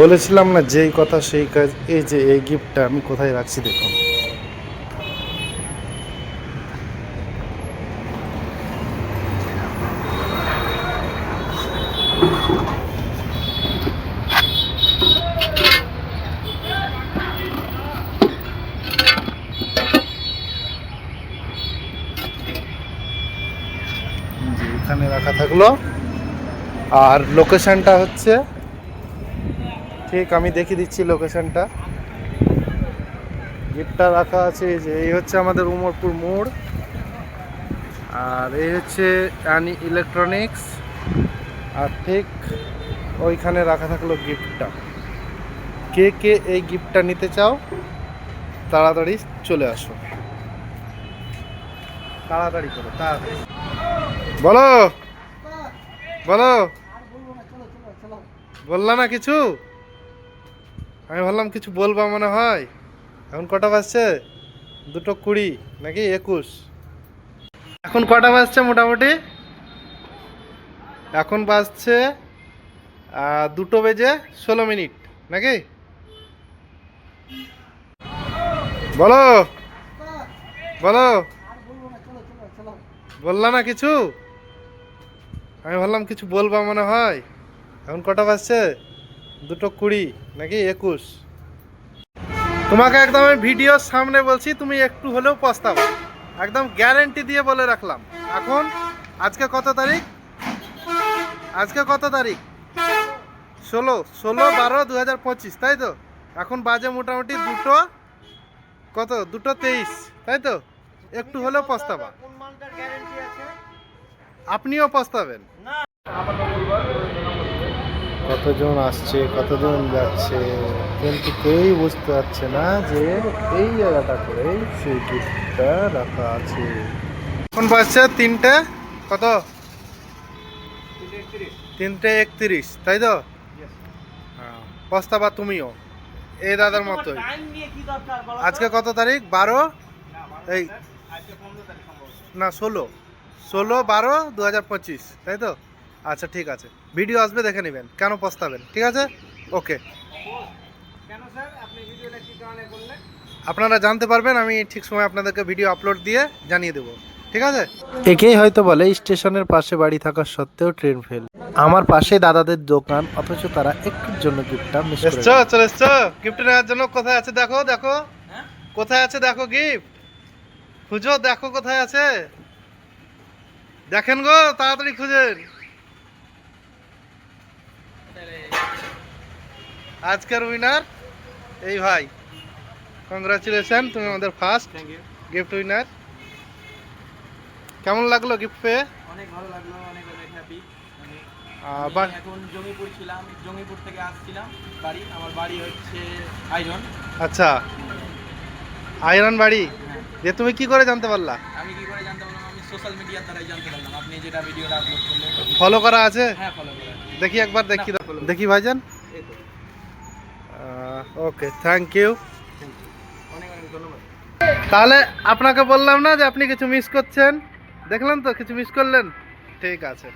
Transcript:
বলেছিলাম না যেই কথা, সেই কাজ, এই যে এই গিফটটা আমি কোথায় রাখছি দেখুন। এখানে রাখা থাকল। আর লোকেশনটা হচ্ছে ঠিক, আমি দেখিয়ে দিচ্ছি লোকেশনটা গিফটটা রাখা আছে যে, এই হচ্ছে আমাদের উমরপুর মোড়। আর এই হচ্ছে অ্যানি ইলেকট্রনিক্স আর ঠিক ওইখানে রাখা থাকল গিফটটা। কে কে এই গিফটটা নিতে চাও, তাড়াতাড়ি চলে আসো। তাড়াতাড়ি করো, তাড়াতাড়ি। বলো বলো। বললা না কিছু? আমি ভাবলাম কিছু বলবা মনে হয়। এখন কটা বাজছে? দুটো কুড়ি, নাকি একুশ? এখন কটা বাজছে মোটামুটি? এখন বাজছে দুটো বেজে ষোলো মিনিট, নাকি? বলো বলো। বললা না কিছু? আমি ভাবলাম কিছু বলবা মনে হয়। এখন কটা বাজছে? দুটো কুড়ি নাকি একুশ? তোমাকে একদম আমি ভিডিওর সামনে বলছি তুমি একটু হলেও পস্তাবা একদম গ্যারেন্টি দিয়ে বলে রাখলাম। এখন আজকে কত তারিখ? আজকে কত তারিখ? ষোলো ষোলো বারো দু হাজার পঁচিশ তাই তো? এখন বাজে মোটামুটি দুটো কত? দুটো তেইশ তাই তো? একটু হলেও পস্তাবা। আপনিও পস্তাবেন। কতজন আসছে কতজন যাচ্ছে কিন্তু কেউই বুঝতে পারছে না যে এই জায়গাটা করে সেই গিফটটা রাখা আছে। এখন বাজছে তিনটে কত? তিনটে একত্রিশ তাই তো? হ্যাঁ, পস্তাবা তুমিও এই দাদার মতোই? আজকে কত তারিখ? বারো? এই। না ষোলো। ষোলো বারো দু হাজার পঁচিশ তাই তো? আচ্ছা ঠিক আছে। ভিডিও আসবে দেখে নেবেন। কেন পস্তাবেন? ঠিক আছে? ওকে। কেন স্যার? আপনি ভিডিওটা কি কারণে করলেন? আপনারা জানতে পারবেন আমি ঠিক সময় আপনাদেরকে ভিডিও আপলোড দিয়ে জানিয়ে দেবো। ঠিক আছে? একেই হয়তো বলে স্টেশনের পাশে বাড়ি থাকা সত্ত্বেও ট্রেন ফেল। আমার পাশে দাদাদের দোকান অথচ তারা একটুর জন্য গিফটটা মিস করে এসছো চলে এসছো? গিফট নেওয়ার জন্য কোথায় আছে? দেখো দেখো। হ্যাঁ? কোথায় আছে? দেখো গিফট। খুঁজো দেখো কোথায় আছে। দেখেন গো তাড়াতাড়ি খুঁজেন। আজকের উইনার এই ভাই। কংগ্রাচুলেশন তুমি আমাদের ফার্স্ট গিফট উইনার কেমন লাগল গিফট পেয়ে? অনেক ভালো লাগল অনেক অনেক হ্যাপি আবার এখন জঙ্গিপুর ছিলাম জঙ্গিপুর থেকে আসছিলাম বাড়ি। আমার বাড়ি হচ্ছে আইরন। আচ্ছা। আয়রন বাড়ি? যে তুমি কি করে জানতে পারলা? আমি কি করে জানতে পারলাম? আমি সোশ্যাল মিডিয়ার দ্বারাই জানতে পারলাম। আপনি যেটা ভিডিওটা আপলোড করলেন। ফলো করা আছে? হ্যাঁ ফলো করে দেখি একবার দেখি দেখি ভাইজান। এই তো। ওকে থ্যাংক ইউ তাহলে আপনাকে বললাম না যে আপনি কিছু মিস করছেন? দেখলেন তো, কিছু মিস করলেন? ঠিক আছে।